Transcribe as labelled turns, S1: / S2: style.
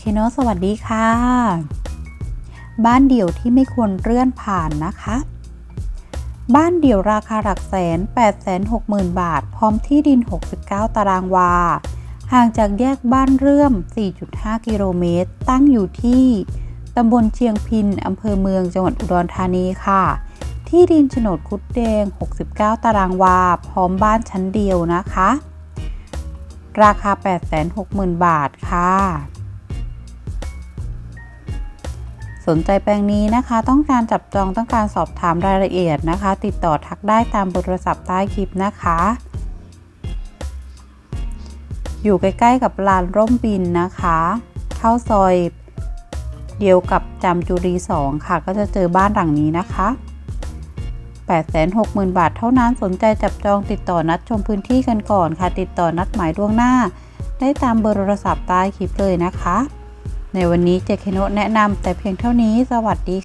S1: เคโนสวัสดีค่ะ บ้านเดี่ยวที่ไม่ควรเลื่อนผ่านนะคะ บ้านเดี่ยวราคาหลักแสน8 6 0 0 0 0 บาท พร้อมที่ดิน 69 ตารางวา ห่างจากแยกบ้านเรื่อม 4.5 กิโลเมตร ตั้งอยู่ที่ตำบลเชียงพินอำเภอเมืองจังหวัดอุดรธานีค่ะ ที่ดินโฉนดคุดแดง 69 ตารางวา พร้อมบ้านชั้นเดียวนะคะ ราคา 860,000 บาทค่ะ สนใจแปลงนี้นะคะ ต้องการจับจองต้องการสอบถามรายละเอียดนะคะ ติดต่อทักได้ตามเบอร์โทรศัพท์ใต้คลิปนะคะ อยู่ใกล้ๆกับลานร่มบินนะคะ เข้าซอยเดียวกับจำจุรี 2 ค่ะ ก็จะเจอบ้านหลังนี้นะคะ 860,000 บาทเท่านั้นสนใจจับจองติดต่อนัดชมพื้นที่กันก่อนค่ะ ติดต่อนัดหมายล่วงหน้า ได้ตามเบอร์โทรศัพท์ใต้คลิปเลยนะคะ ในวันนี้เจคโนแนะนำแต่เพียงเท่านี้สวัสดี